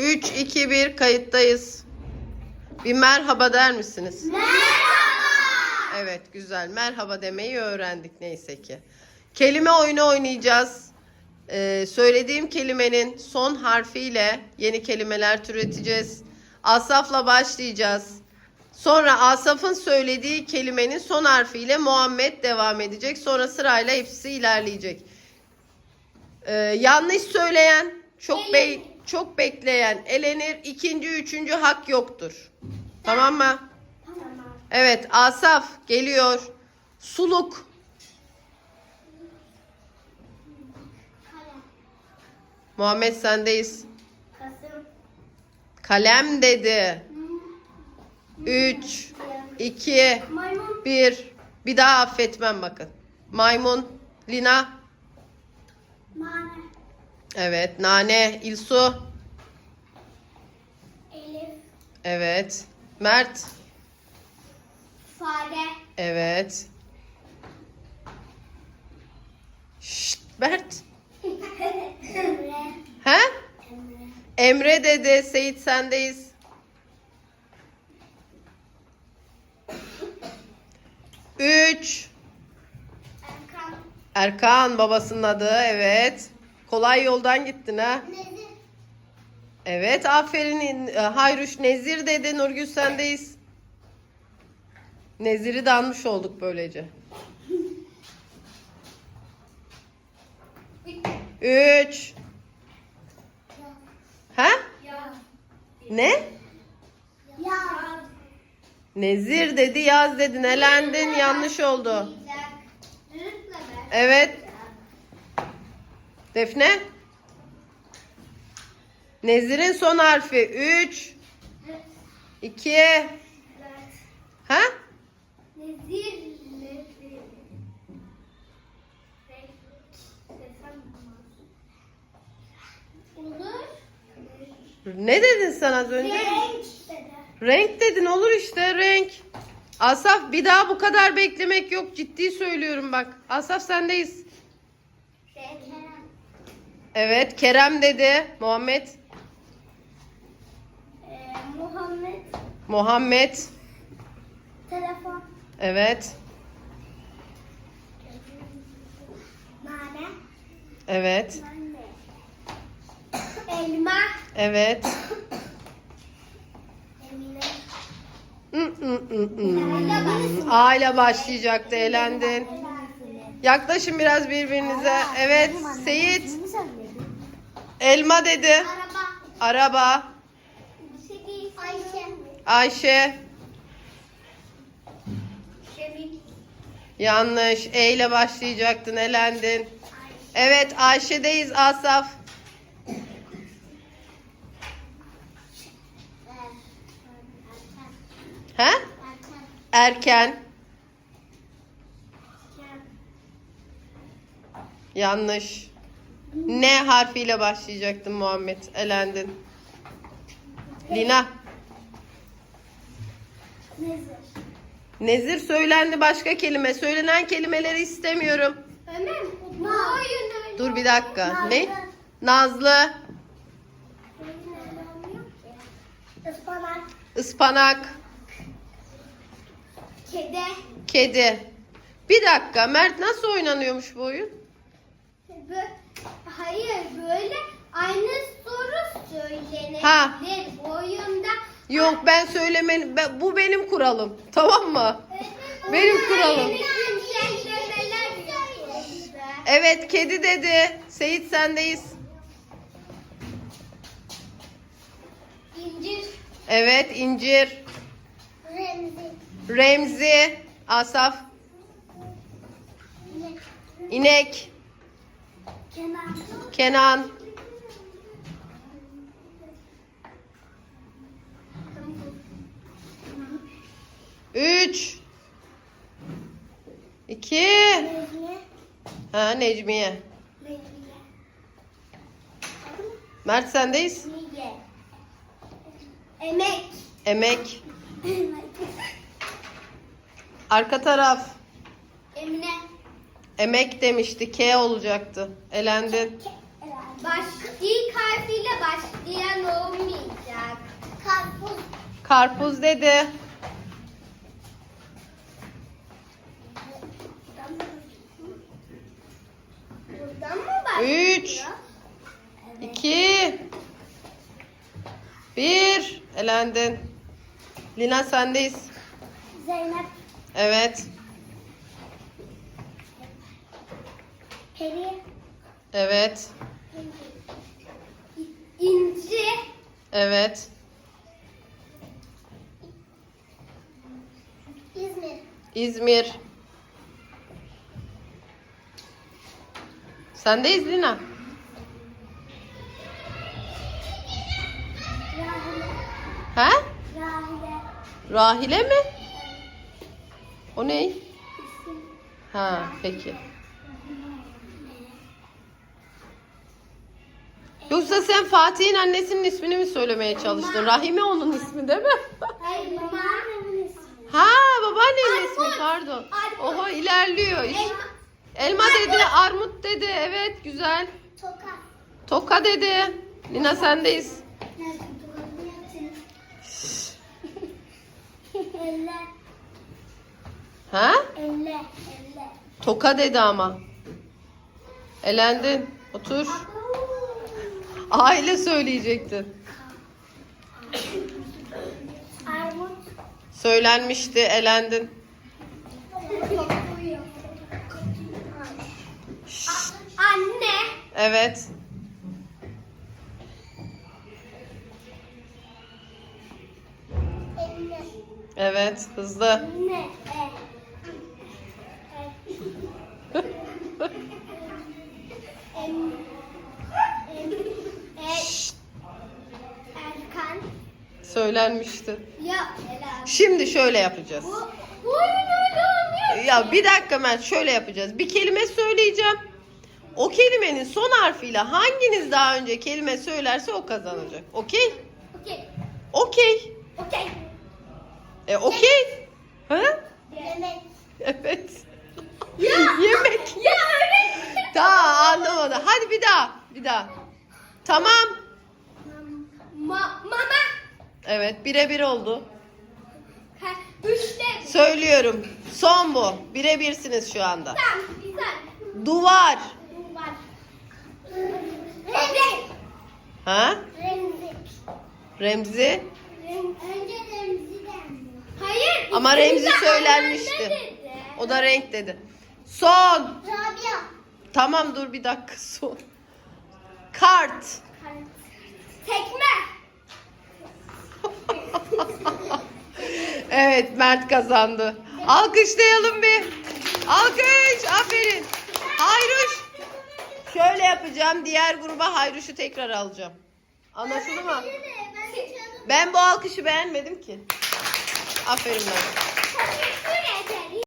3, 2, 1 kayıttayız. Bir merhaba der misiniz? Evet güzel. Merhaba demeyi öğrendik neyse ki. Kelime oyunu oynayacağız. Ee, söylediğim kelimenin son harfiyle yeni kelimeler türeteceğiz. Asaf'la başlayacağız. Sonra Asaf'ın söylediği kelimenin son harfiyle Muhammed devam edecek. Sonra sırayla hepsi ilerleyecek. Ee, yanlış söyleyen, çok be çok bekleyen elenir. İkinci, üçüncü hak yoktur. Tamam mı? Tamam. Evet, Asaf geliyor. Suluk. Muhammed sendeyiz. Kasım. Kalem dedi. 3, 2, Maymun. 1. Bir daha affetmem bakın. Maymun. Lina. Evet. Nane. İlsu. Elif. Evet. Mert. Fare. Evet. Şşt, Mert. Emre. He? Emre. Emre dedi. Seyit sendeyiz. Üç. Erkan. Erkan babasının adı. Evet. Kolay yoldan gittin ha. Nezir. Evet aferin. E, Hayruş Nezir dedi. Nurgül sendeyiz. Nezir'i de anmış olduk böylece. Üç. Ha? Ya. Ne? Ya. Nezir dedi yaz dedin. Elendin yanlış oldu. Evet. Defne? Nezir'in son harfi. Üç. iki. Ha? Nezir. Ne dedin sen az önce? Renk dedi. Renk dedin olur işte renk. Asaf bir daha bu kadar beklemek yok. Ciddi söylüyorum bak. Asaf sendeyiz. Evet Kerem dedi. Muhammed. Ee, Muhammed. Muhammed. Telefon. Evet. Nane. Evet. Elma. Evet. Emine. Mm, mm, mm. A ile başlayacaktı. Elendin. Yaklaşın biraz birbirinize. Evet. Seyit. Elma dedi. Araba. Araba. Ayşe. Ayşe. Yanlış. E ile başlayacaktın. Elendin. Evet Ayşe'deyiz Asaf. He? Erken. Yanlış. Ne harfiyle başlayacaktın Muhammed? Elendin. Lina. Nezir. Nezir söylendi başka kelime. Söylenen kelimeleri istemiyorum. Ömer. Dur bir dakika. Ne? Nazlı. Ispanak. Ispanak. Kedi. Kedi. Bir dakika. Mert nasıl oynanıyormuş bu oyun? Bö- Hayır böyle aynı soru söylenebilir. Ha. Oyunda Yok ben söylemen ben- bu benim kuralım. Tamam mı? Benim kuralım. Evet kedi dedi. Seyit sendeyiz. İncir. Evet incir. Remzi. Remzi. Asaf. İnek. Kenan. Kenan. Üç. İki. Necmi. Ha Necmiye. Necmiye. Mert sendeyiz. Niye? Emek. Emek. Arka taraf. Emine. Emek demişti. K olacaktı. Elendin. Baş, ilk harfiyle başlayan olmuyor. Karpuz dedi. Buradan mı bak? 3 2 1 Elendin. Lina sendeyiz. Zeynep. Evet. Peri. Evet. İnci. Evet. İzmir. İzmir. Sendeyiz Lina. Rahile. He? Rahile. Rahile mi? O ne? Ha, peki. Yoksa sen Fatih'in annesinin ismini mi söylemeye çalıştın? Rahime onun ismi değil mi? Hayır babaannemin ismi. Ha, babaannenin ismi Armut. pardon. Armut. Oho ilerliyor. iş. Elma. Elma dedi, armut dedi. Evet, güzel. Toka. Toka dedi. Lina sendeyiz. Elle. Ha? Elle. Elle. Toka dedi ama. Elendin. Otur. Aile söyleyecektin. Armut. Söylenmişti, elendin. Anne. Evet. Evet, hızlı. Anne. E. Em. Em. E. Erkan. Söylenmişti. Ya. Şimdi şöyle yapacağız. Bu. Bu oyun. Ya bir dakika Mert şöyle yapacağız. Bir kelime söyleyeceğim. O kelimenin son harfiyle hanginiz daha önce kelime söylerse o kazanacak. Okey? Okey. Okey. Okey. E okey. Ha? Yemek. Evet. Ya. Yemek. Ya öyle. Daha anlamadı. Hadi bir daha. Bir daha. Tamam. Evet birebir oldu. Ha, üçte. Söylüyorum. Son bu. Birebirsiniz şu anda. Tamam. Güzel. Duvar. Duvar. Renk. Ha? Remzik. Remzi. Önce Remzi'den. Hayır. Ama ikimiz Remzi de söylenmişti. dedi. O da renk dedi. Son. Rabia. Tamam dur bir dakika son. Kart. Tekme. Evet Mert kazandı. Alkışlayalım bir. Alkış. Aferin. Hayruş. Şöyle yapacağım. Diğer gruba Hayruş'u tekrar alacağım. Anlaşıldı mı? Ben bu alkışı beğenmedim ki. Aferin Mert.